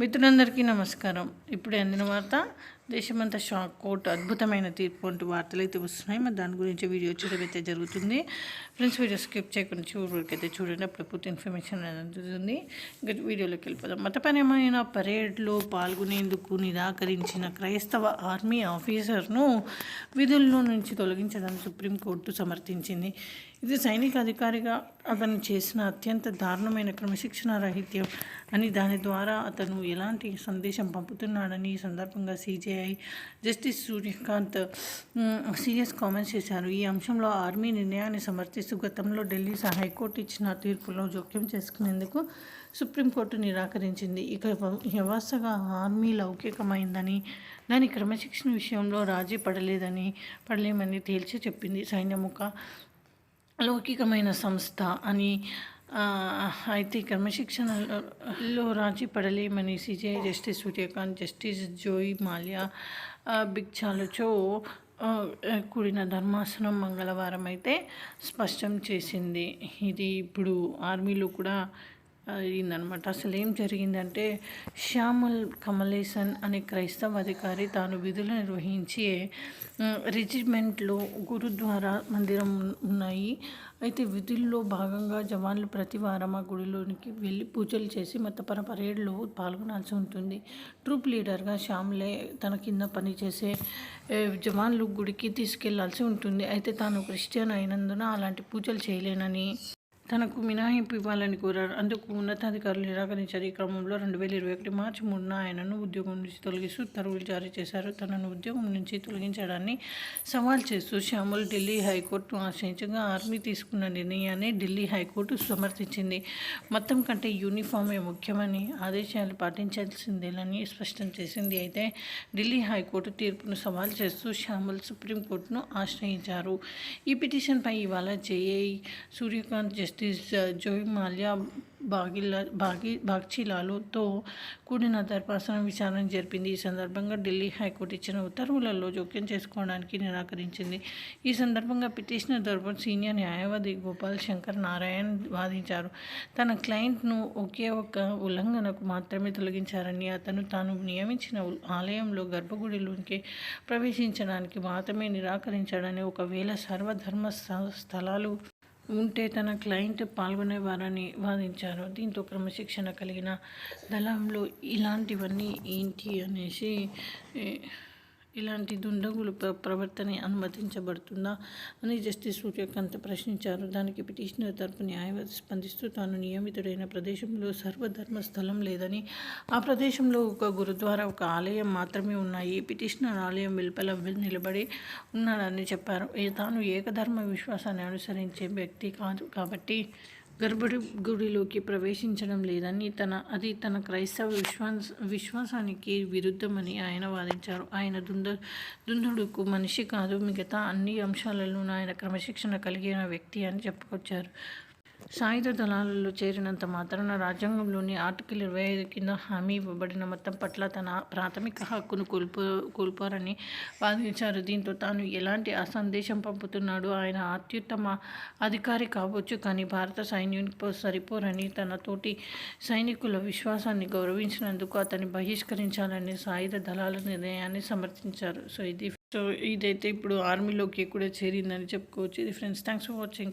మిత్రులందరికీ నమస్కారం. ఇప్పుడే అందిన వార్త దేశమంతా షాక్ కోర్టు అద్భుతమైన తీర్పు వంటి వార్తలు అయితే వస్తున్నాయి. మరి దాని గురించి వీడియో చూడడం అయితే జరుగుతుంది. ఫ్రెండ్స్ వీడియో స్కిప్ చేయకుండా చూడకైతే చూడండి. అప్పుడు పూర్తి ఇన్ఫర్మేషన్ అందుతుంది. ఇంకా వీడియోలోకి వెళ్ళిపోదాం. మతపరమైన పరేడ్లో పాల్గొనేందుకు నిరాకరించిన క్రైస్తవ ఆర్మీ ఆఫీసర్ను విధుల్లో నుంచి తొలగించడానికి సుప్రీంకోర్టు సమర్థించింది. ఇది సైనిక అధికారిగా అతను చేసిన అత్యంత దారుణమైన క్రమశిక్షణ రాహిత్యం అని దాని ద్వారా అతను ఎలాంటి సందేశం పంపుతున్నాడని ఈ సందర్భంగా CJI justice Suryakant serious comments చేశారు. ఈ అంశంలో ఆర్మీ నిర్ణయాన్ని సమర్థిస్తూ గతంలో ఢిల్లీ హైకోర్టు ఇచ్చిన తీర్పులో జోక్యం చేసుకునేందుకు సుప్రీంకోర్టు నిరాకరించింది. ఇక వ్యవస్థగా ఆర్మీ లౌకికమైందని దాని క్రమశిక్షణ విషయంలో రాజీ పడలేదని పడలేమని తేల్చి చెప్పింది సైన్యముఖ లౌకికమైన సంస్థ అని అయితే క్రమశిక్షణలో రాజీ పడలేమని CJI justice Suryakant justice Joymalya బిగ్చాలచో కూడిన ధర్మాసనం మంగళవారం అయితే స్పష్టం చేసింది. ఇది ఇప్పుడు ఆర్మీలో కూడా అయిందనమాట. అసలు ఏం జరిగిందంటే శ్యామల్ కమలేసన్ అనే క్రైస్తవ అధికారి తాను విధులు నిర్వహించే రెజిమెంట్లో గురుద్వారా మందిరం ఉన్నాయి. అయితే విధుల్లో భాగంగా జవాన్లు ప్రతి వారం ఆ గుడిలోనికి వెళ్ళి పూజలు చేసి మతపర పరేడ్లో పాల్గొనాల్సి ఉంటుంది. ట్రూప్ లీడర్గా శ్యామ్లే తన కింద పనిచేసే జవాన్లు గుడికి తీసుకెళ్ళాల్సి ఉంటుంది. అయితే తాను క్రిస్టియన్ అయినందున అలాంటి పూజలు చేయలేనని తనకు మినహాయింపు ఇవ్వాలని కోరారు. అందుకు ఉన్నతాధికారులు నిరాకరించారు. ఈ క్రమంలో రెండు వేల ఇరవై ఒకటి మార్చి మూడున ఆయనను ఉద్యోగం నుంచి తొలగిస్తూ ఉత్తర్వులు జారీ చేశారు. తనను ఉద్యోగం నుంచి తొలగించడాన్ని సవాల్ చేస్తూ శ్యాముల్ ఢిల్లీ హైకోర్టును ఆశ్రయించగా ఆర్మీ తీసుకున్న నిర్ణయాన్ని ఢిల్లీ హైకోర్టు సమర్థించింది. మొత్తం కంటే యూనిఫామే ముఖ్యమని ఆదేశాలు పాటించాల్సిందేనని స్పష్టం చేసింది. అయితే ఢిల్లీ హైకోర్టు తీర్పును సవాల్ చేస్తూ శ్యాముల్ సుప్రీంకోర్టును ఆశ్రయించారు. ఈ పిటిషన్పై ఇవాళ జేఐ Suryakant justice justice Joymalya బాగిలా బాగి బాగ్చిలాలుతో కూడిన ధర్మాసనం విచారణ జరిపింది ఈ సందర్భంగా ఢిల్లీ హైకోర్టు ఇచ్చిన ఉత్తర్వులలో జోక్యం చేసుకోవడానికి నిరాకరించింది ఈ సందర్భంగా పిటిషనర్ తరపున సీనియర్ న్యాయవాది గోపాల్ శంకర్ నారాయణ్ వాదించారు తన క్లయింట్ను ఒకే ఒక్క ఉల్లంఘనకు మాత్రమే తొలగించారని అతను తాను నియమించిన ఆలయంలో గర్భగుడిలోనికి ప్రవేశించడానికి మాత్రమే నిరాకరించాడని ఒకవేళ సర్వధర్మ స్థలాలు ఉంటే తన క్లయింట్ పాల్గొనేవారని వాదించారు. దీంతో క్రమశిక్షణ కలిగిన దళంలో ఇలాంటివన్నీ ఏంటి అనేసి ఇలాంటి దుండగులు ప్రవర్తన అనుమతించబడుతుందా అని జస్టిస్ సూర్యకాంత్ ప్రశ్నించారు. దానికి పిటిషనర్ తరపు న్యాయవాది స్పందిస్తూ తాను నియమితుడైన ప్రదేశంలో సర్వధర్మ స్థలం లేదని ఆ ప్రదేశంలో ఒక గురుద్వారా ఒక ఆలయం మాత్రమే ఉన్నాయి. పిటిషనర్ ఆలయం వెలుపల నిలబడి ఉన్నాడని చెప్పారు. తాను ఏకధర్మ విశ్వాసాన్ని అనుసరించే వ్యక్తి కాదు కాబట్టి గర్భుడి గుడిలోకి ప్రవేశించడం లేదని తన అది తన క్రైస్తవ విశ్వాస విశ్వాసానికి విరుద్ధమని ఆయన వాదించారు. ఆయన దుంద దుందుడుకు మనిషి కాదు మిగతా అన్ని అంశాలలోనూ ఆయన క్రమశిక్షణ కలిగిన వ్యక్తి అని చెప్పుకొచ్చారు. సాయుధ దళాలలో చేరినంత మాత్రాన రాజ్యాంగంలోని ఆర్టికల్ ఇరవై ఐదు కింద హామీ ఇవ్వబడిన మొత్తం పట్ల తన ప్రాథమిక హక్కును కోల్పో కోల్పోరని వాదించారు. దీంతో తాను ఎలాంటి అసందేశం పంపుతున్నాడు ఆయన అత్యుత్తమ అధికారి కావచ్చు కానీ భారత సైన్యానికి సరిపోరని తన తోటి సైనికుల విశ్వాసాన్ని గౌరవించినందుకు అతన్ని బహిష్కరించాలని సాయుధ దళాల నిర్ణయాన్ని సమర్థించారు. సో ఇది సో ఇదైతే ఇప్పుడు ఆర్మీలోకి కూడా చేరిందని చెప్పుకోవచ్చు. ఇది ఫ్రెండ్స్ థ్యాంక్స్ ఫర్ వాచింగ్.